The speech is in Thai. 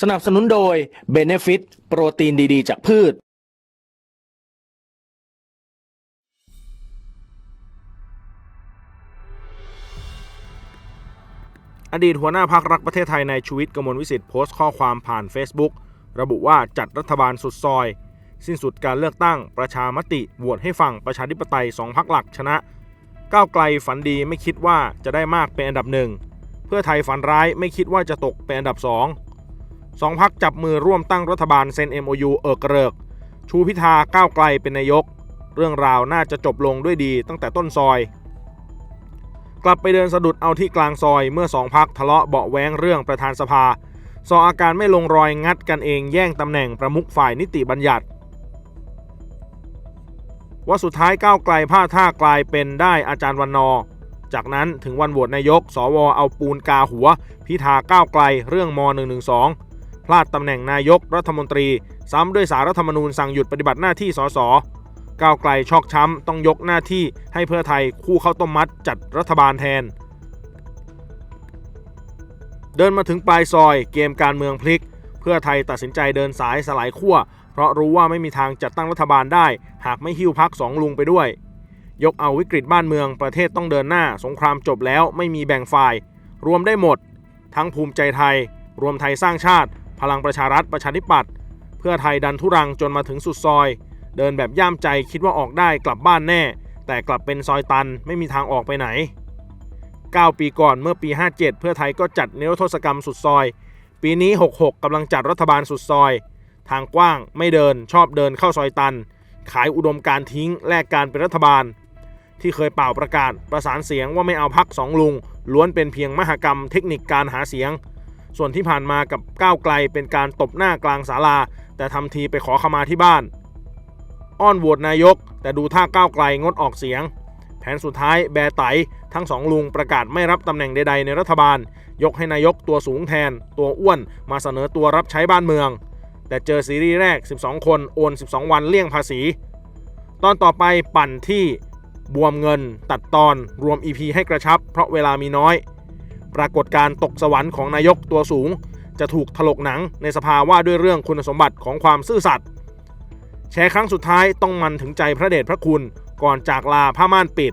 สนับสนุนโดย Benefit โปรตีนดีๆ จากพืช อดีตหัวหน้าพักรักประเทศไทยในชูวิทย์กมลวิสิทธิ์โพสต์ข้อความผ่าน Facebook ระบุว่าจัดรัฐบาลสุดซอย สิ้นสุดการเลือกตั้งประชามติโหวตให้ฝั่งประชาธิปไตยสองพักหลักชนะ ก้าวไกลฝันดีไม่คิดว่าจะได้มากเป็นอันดับหนึ่งเพื่อไทยฝันร้ายไม่คิดว่าจะตกเป็นอันดับสอง สองพักจับมือร่วมตั้งรัฐบาลเซ็น MOU เอิกเริก ชูพิธาก้าวไกลเป็นนายก เรื่องราวน่าจะจบลงด้วยดีตั้งแต่ต้นซอย กลับไปเดินสะดุดเอาที่กลางซอยเมื่อสองพักทะเลาะเบาแว้งเรื่องประธานสภาสออาการไม่ลงรอยงัดกันเองแย่งตำแหน่งประมุขฝ่ายนิติบัญญัติ ว่าสุดท้ายก้าวไกลพลาท่ากลายเป็นได้อาจารย์วันนอ จากนั้นถึงวันโหวตนายก สวเอาปูนกาหัว พิธาก้าวไกลเรื่องม .112 พลาดตำแหน่งนายกรัฐมนตรี ซ้ำด้วยสารรัฐธรรมนูญสั่งหยุดปฏิบัติหน้าที่สสก้าวไกลชอกช้ำต้องยกหน้าที่ให้เพื่อไทยคู่เข้าต้มมัดจัดรัฐบาลแทน เดินมาถึงปลายซอยเกมการเมืองพลิก เพื่อไทยตัดสินใจเดินสายสลายขั้วเพราะรู้ว่าไม่มีทางจัดตั้งรัฐบาลได้ หากไม่หิ้วพักสองลุงไปด้วย ยกเอาวิกฤตบ้านเมืองประเทศต้องเดินหน้า สงครามจบแล้วไม่มีแบ่งฝ่าย รวมได้หมด ทั้งภูมิใจไทย รวมไทยสร้างชาติ พลังประชารัฐประชาธิปัตย์เพื่อไทยดันทุรังจนมาถึงสุดซอย เดินแบบย่ามใจคิดว่าออกได้กลับบ้านแน่ แต่กลับเป็นซอยตันไม่มีทางออกไปไหน 9 ปีก่อนเมื่อปี 57 เพื่อไทยก็จัดนิรโทษกรรมสุดซอย ปีนี้ 66กำลังจัดรัฐบาลสุดซอย ทางกว้างไม่เดินชอบเดินเข้าซอยตัน ขายอุดมการทิ้งแลกการเป็นรัฐบาล ที่เคยเป่าประกาศประสานเสียงว่าไม่เอาพักสองลุงล้วนเป็นเพียงมหกรรมเทคนิคการหาเสียง ส่วนที่ผ่านมากับก้าวไกลเป็นการตบหน้ากลางศาลา แต่ทำทีไปขอขมาที่บ้าน อ้อนโหวตนายก แต่ดูท่าก้าวไกลงดออกเสียง แผนสุดท้ายแบไตทั้งสองลุงประกาศไม่รับตำแหน่งใด ๆ ในรัฐบาล ยกให้นายกตัวสูงแทน ตัวอ้วนมาเสนอตัวรับใช้บ้านเมือง แต่เจอซีรีส์แรก 12 คนโอน 12 วันเลี่ยงภาษี ตอนต่อไปปั่นที่บวมเงิน ตัดตอนรวม EP ให้กระชับ เพราะเวลามีน้อย ปรากฏการตกสวรรค์ของนายกตัวสูง จะถูกถลกหนังในสภาว่าด้วยเรื่องคุณสมบัติของความซื่อสัตย์แชร์ครั้งสุดท้ายต้องมันถึงใจพระเดชพระคุณก่อนจากลาผ้าม่านปิด